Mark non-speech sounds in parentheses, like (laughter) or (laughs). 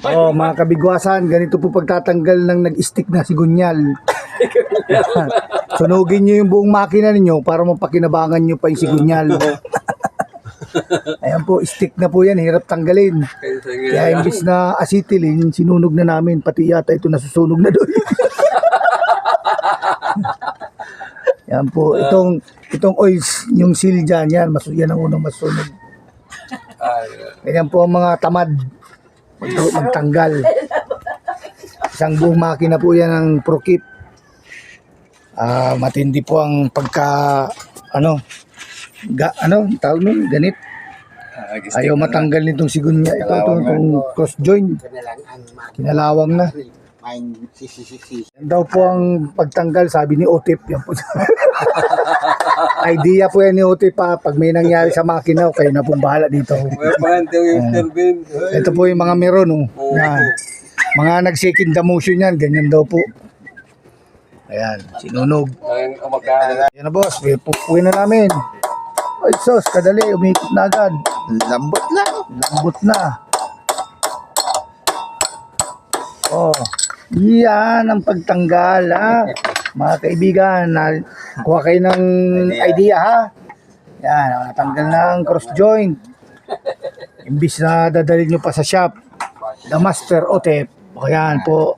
Oh, mga kabigwasan, ganito po pagtatanggal ng nag-stick na sigunyal. (laughs) Sunugin nyo yung buong makina ninyo para mapakinabangan nyo pa yung sigunyal. (laughs) Ayan po, stick na po yan, hirap tanggalin. Kaya imbis na acetylene, sinunog na namin, pati yata ito nasusunog na doon. (laughs) yan po, itong itong oils, yung seal dyan, yan, yan ang unang masunog. Ganyan po ang mga tamad mag magtanggal. Isang buong makina po yan ng Prokip. Ah, matindi po ang pagka ano ga, ano tawag nun ganit. Ayaw matanggal nitong sigunya ito itong, cross joint. Kinalawang na. Yan daw po ang pagtanggal sabi ni Otip yan po (laughs) idea po yan ni Otip pa. Pag may nangyari sa makina kayo na pong bahala dito. Ito po yung mga meron oh. Yan. mga nag second motion yan ganyan daw po. Ayan sinunog yan na boss. Pupuin na namin. Ay sos kadali umikot na agad. Lambot lang. lambot na. Oh. Yan ang pagtanggal ha mga kaibigan na kuha kayo ng idea. ha? Yan natanggal na ang cross joint. Imbis na dadalhin nyo pa sa shop the master otep. O yan po